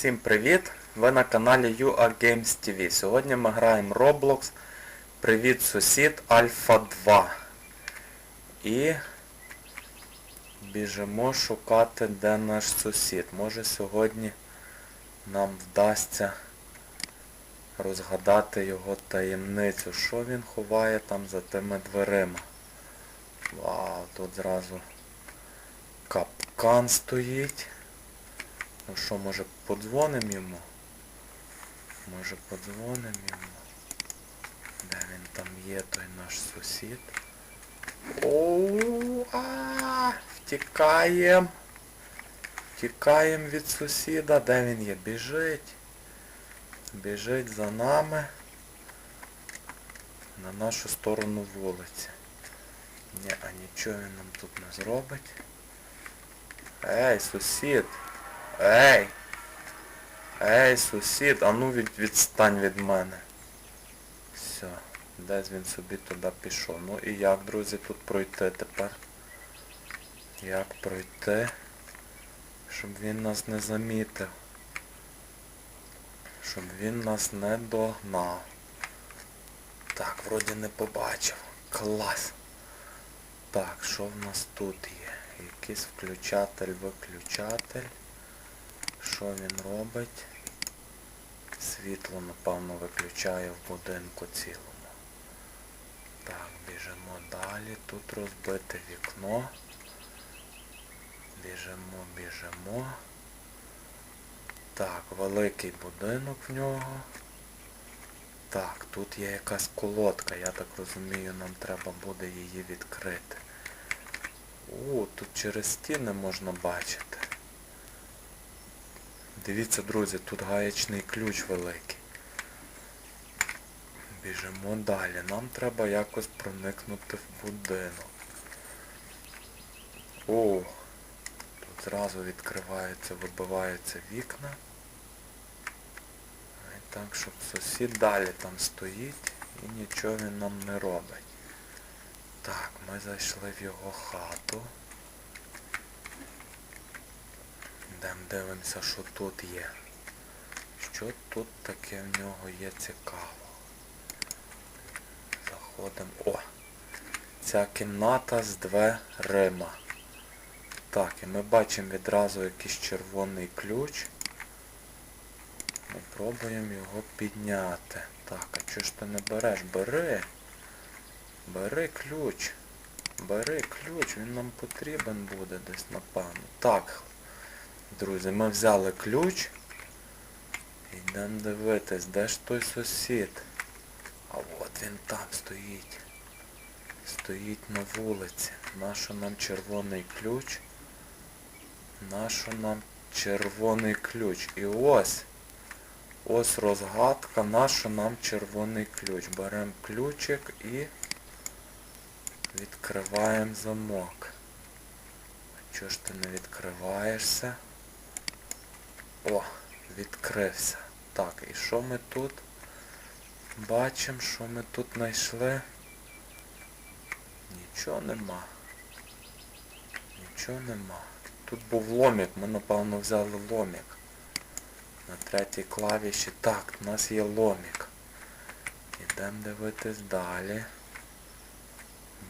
Всім привіт! Ви на каналі UA Games TV. Сьогодні ми граємо Roblox. Привіт сусід Альфа 2. І біжимо шукати, де наш сусід. Може сьогодні нам вдасться розгадати його таємницю. Що він ховає там за тими дверима. Вау, тут зразу капкан стоїть. Ну що, може подзвонимо йому? Може подзвонимо йому? Де він там є, той наш сусід? Оу, а втікаєм. Втікаєм від сусіда. Де він є? Біжить. Біжить за нами. На нашу сторону вулиці. Ні, а нічого він нам тут не зробить. Ей, сусід! Ей! Ей, сусід, а ну від, відстань від мене. Все, десь він собі туди пішов. Ну і як, друзі, тут пройти тепер? Як пройти? Щоб він нас не замітив. Щоб він нас не догнав. Так, вроді не побачив. Клас. Так, що в нас тут є? Якийсь включатель, виключатель. Що він робить? Світло, напевно, виключає в будинку цілому. Так, біжимо далі. Тут розбите вікно. Біжимо, біжимо. Так, великий будинок в нього. Так, тут є якась колодка, я так розумію, нам треба буде її відкрити. О, тут через стіни можна бачити. Дивіться, друзі, тут гаячний ключ великий. Біжимо далі. Нам треба якось проникнути в будинок. О, тут зразу відкриваються, вибиваються вікна. І так, щоб сусід далі там стоїть і нічого він нам не робить. Так, ми зайшли в його хату. Йдемо дивимося, що тут є. Що тут таке в нього є цікаво. Заходимо. О! Ця кімната з дверима. Так, і ми бачимо відразу якийсь червоний ключ. Ми пробуємо його підняти. Так, а чого ж ти не береш? Бери! Бери ключ. Бери ключ, він нам потрібен буде десь напевно. Так, друзі, ми взяли ключ. Йдемо дивитись, де ж той сусід? А от він там стоїть. Стоїть на вулиці. Нащо нам червоний ключ? Нащо нам червоний ключ? І ось. Ось розгадка, нащо нам червоний ключ. Беремо ключик і відкриваємо замок. Чого ж ти не відкриваєшся? О, відкрився. Так, і що ми тут? Бачимо, що ми тут знайшли. Нічого нема. Нічого нема. Тут був ломік, ми напевно взяли ломік. На третій клавіші. Так, у нас є ломік. Ідемо дивитись далі.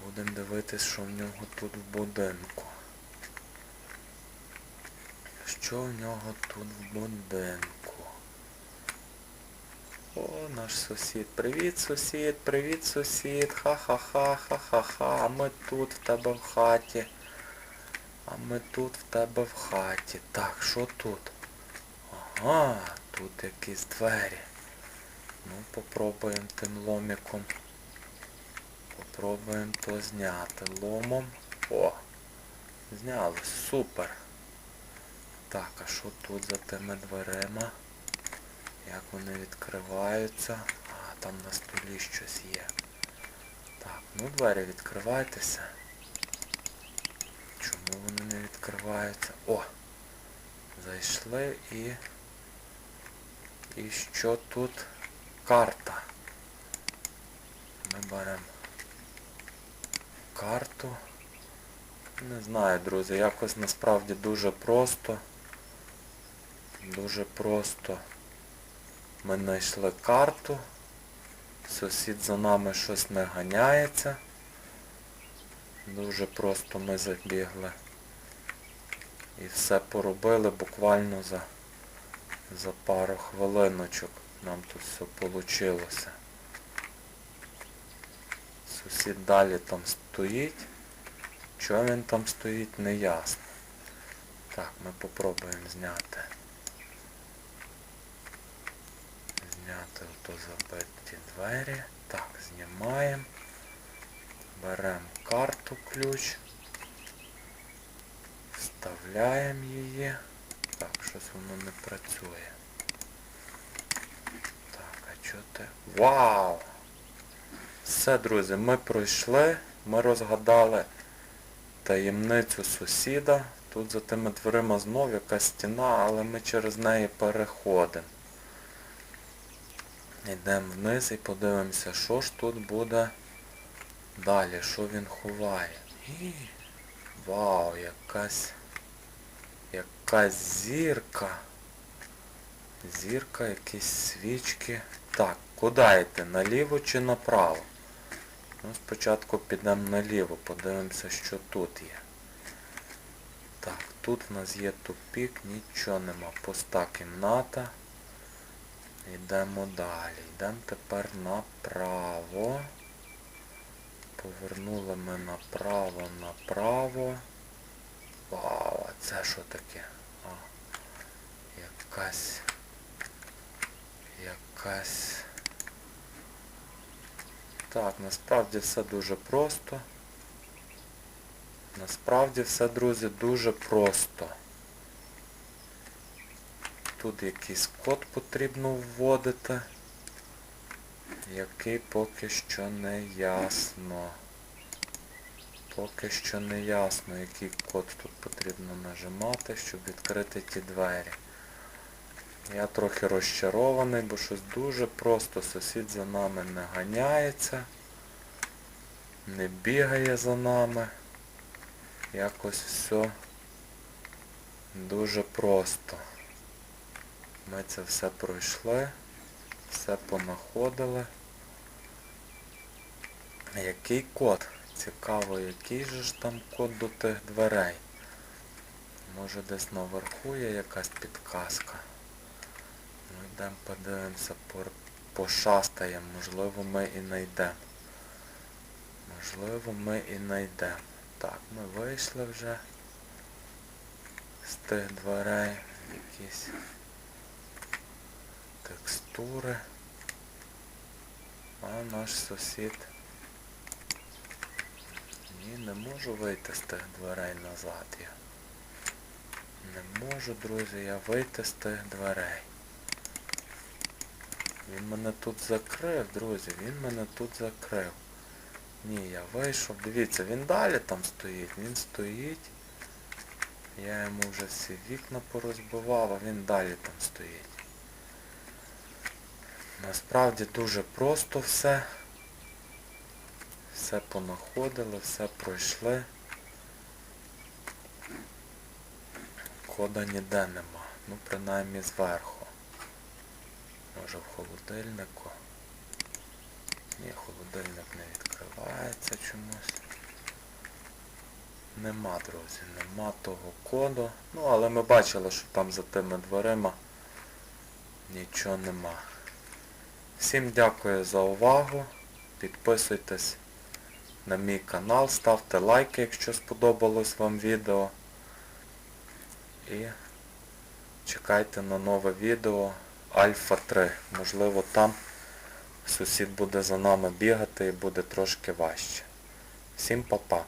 Будемо дивитись, що в нього тут в будинку. Що в нього тут в будинку? О, наш сусід. Привіт, сусід, привіт, сусід. Ха-ха-ха, ха-ха-ха. А ми тут в тебе в хаті. А ми тут в тебе в хаті. Так, що тут? Ага, тут якісь двері. Ну, попробуємо тим ломіком. Попробуємо то зняти ломом. О! Знялось, супер. Так, а що тут за тими дверима? Як вони відкриваються? А, там на столі щось є. Так, ну двері відкривайтеся. Чому вони не відкриваються? О! Зайшли і... І що тут? Карта. Ми беремо карту. Не знаю, друзі, якось насправді дуже просто. Дуже просто. Ми знайшли карту. Сусід за нами щось не ганяється. Дуже просто ми забігли. І все поробили буквально за, за пару хвилиночок. Нам тут все вийшло. Сусід далі там стоїть. Чого він там стоїть, не ясно. Так, ми попробуємо зняти. Зняти ото забиті двері. Так, знімаємо. Беремо карту ключ. Вставляємо її. Так, щось воно не працює. Так, а чого ти? Вау! Все, друзі, ми пройшли, ми розгадали таємницю сусіда. Тут за тими дверима знов якась стіна, але ми через неї переходимо. Йдемо вниз і подивимося, що ж тут буде далі, що він ховає. Вау, якась якась зірка. Зірка, якісь свічки. Так, куди йти? Наліво чи направо? Ну, спочатку підемо наліво, подивимося, що тут є. Так, тут в нас є тупік, нічого нема. Пуста кімната. Йдемо далі. Йдемо тепер направо. Повернули ми направо, направо. Вау, а це що таке? А, якась... Якась... Так, насправді все дуже просто. Насправді все, друзі, дуже просто. Тут якийсь код потрібно вводити, який поки що не ясно. Поки що не ясно, який код тут потрібно нажимати, щоб відкрити ті двері. Я трохи розчарований, бо щось дуже просто. Сусід за нами не ганяється, не бігає за нами. Якось все дуже просто. Ми це все пройшли, все понаходили. Який код? Цікаво, який же ж там код до тих дверей? Може десь наверху є якась підказка. Ну йдемо подивимося, пошастаємо, можливо ми і знайдемо. Можливо ми і знайдемо. Так, ми вийшли вже з тих дверей. Якісь текстури. А наш сусід. Ні, не можу вийти з тих дверей назад я. Не можу, друзі, я вийти з тих дверей. Він мене тут закрив, друзі, він мене тут закрив. Ні, я вийшов. Дивіться, він далі там стоїть. Він стоїть. Я йому вже всі вікна порозбивав, а він далі там стоїть. Насправді дуже просто все. Все понаходили, все пройшли. Кода ніде нема. Ну, принаймні зверху. Може в холодильнику. Ні, холодильник не відкривається чомусь. Нема, друзі, нема того коду. Ну, але ми бачили, що там за тими дверима нічого нема. Всім дякую за увагу. Підписуйтесь на мій канал, ставте лайки, якщо сподобалось вам відео. І чекайте на нове відео Альфа 3. Можливо там сусід буде за нами бігати і буде трошки важче. Всім па-па.